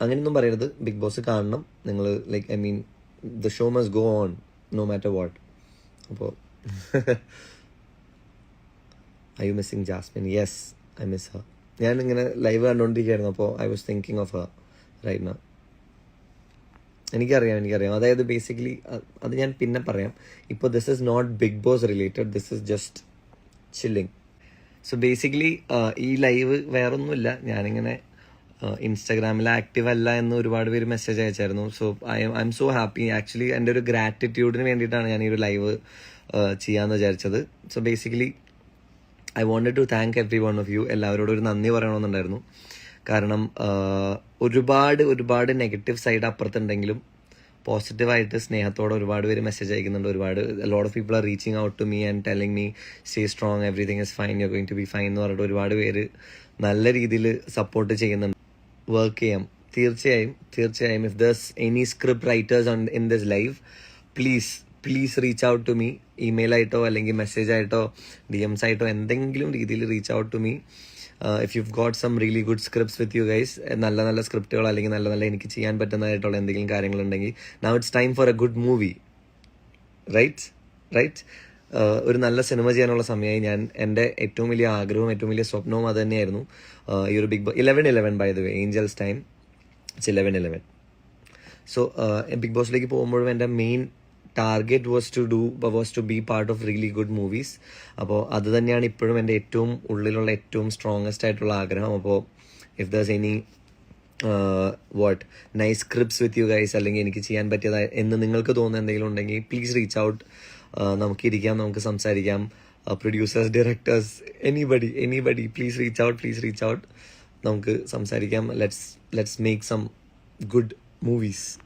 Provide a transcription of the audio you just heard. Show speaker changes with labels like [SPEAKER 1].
[SPEAKER 1] അങ്ങനെയൊന്നും പറയരുത്. Big Boss കാണണം. നിങ്ങൾ like I mean the show must go on no matter what അപ്പോൾ I you missing Jasmine yes I miss her ഞാൻ ഇങ്ങനെ ലൈവ് കണ്ടുകൊണ്ടിരിക്കുകയായിരുന്നു അപ്പോൾ I was thinking of her right now എനിക്കറിയാം എനിക്കറിയാം. അതായത് ബേസിക്കലി അത് ഞാൻ പിന്നെ പറയാം. ഇപ്പോൾ this is not Bigg Boss related this is just chilling so basically ഈ ലൈവ് വേറൊന്നുമില്ല. ഞാനിങ്ങനെ ഇൻസ്റ്റാഗ്രാമിൽ ആക്റ്റീവ് അല്ല എന്ന് ഒരുപാട് പേര് message അയച്ചായിരുന്നു. So I am I am so happy actually എന്റെ ഒരു ഗ്രാറ്റിറ്റ്യൂഡിന് വേണ്ടിയിട്ടാണ് ഞാൻ ഈ ഒരു ലൈവ് ചെയ്യാമെന്ന് വിചാരിച്ചത്. So basically I wanted to thank every one of you എല്ലാവരോടും ഒരു നന്ദി പറയണമെന്നുണ്ടായിരുന്നു. കാരണം ഒരുപാട് ഒരുപാട് നെഗറ്റീവ് സൈഡ് അപ്പുറത്തുണ്ടെങ്കിലും പോസിറ്റീവായിട്ട് സ്നേഹത്തോടെ ഒരുപാട് പേര് മെസ്സേജ് അയക്കുന്നുണ്ട്. ഒരുപാട് lot of people are reaching out to me and telling me stay strong everything is fine you going to be fine എന്ന് പറഞ്ഞിട്ട് ഒരുപാട് പേര് നല്ല രീതിയിൽ സപ്പോർട്ട് ചെയ്യുന്നുണ്ട്. വർക്ക് ചെയ്യാം. തീർച്ചയായും തീർച്ചയായും if there's any script writers on in this live please please reach out to me email ആയിട്ടോ അല്ലെങ്കിൽ മെസ്സേജ് ആയിട്ടോ ഡി എംസ് ആയിട്ടോ എന്തെങ്കിലും രീതിയിൽ reach out to me if you got some really good scripts with you guys നല്ല നല്ല സ്ക്രിപ്റ്റുകൾ അല്ലെങ്കിൽ നല്ല നല്ല എനിക്ക് ചെയ്യാൻ പറ്റുന്നതായിട്ടുള്ള എന്തെങ്കിലും കാര്യങ്ങളുണ്ടെങ്കിൽ now it's time for a good movie right right ഒരു നല്ല സിനിമ ചെയ്യാനുള്ള സമയമായി ഞാൻ എന്റെ ഏറ്റവും വലിയ ആഗ്രഹവും ഏറ്റവും വലിയ സ്വപ്നവും അത് തന്നെയായിരുന്നു. ഈ ഒരു Bigg Boss eleven eleven by the way angels time it's eleven eleven so Bigg ബോസിലേക്ക് പോകുമ്പോഴും എന്റെ main target was to do was to be part of really good movies അപ്പോൾ അത് തന്നെയാണ് ഇപ്പോഴും എന്റെ ഏറ്റവും ഉള്ളിലുള്ള ഏറ്റവും സ്ട്രോങ്ങസ്റ്റ് ആയിട്ടുള്ള ആഗ്രഹം. അപ്പോൾ if there's any what nice scripts with you guys അല്ലെങ്കിൽ എനിക്ക് ചെയ്യാൻ പറ്റിയതായ എന്ന് നിങ്ങൾക്ക് തോന്നുന്ന എന്തെങ്കിലും ഉണ്ടെങ്കിൽ പ്ലീസ് റീച്ച് ഔട്ട് നമുക്ക് ഇരിക്കാം നമുക്ക് സംസാരിക്കാം. Producers directors anybody anybody please reach out please reach out നമുക്ക് സംസാരിക്കാം. Let's let's make some good movies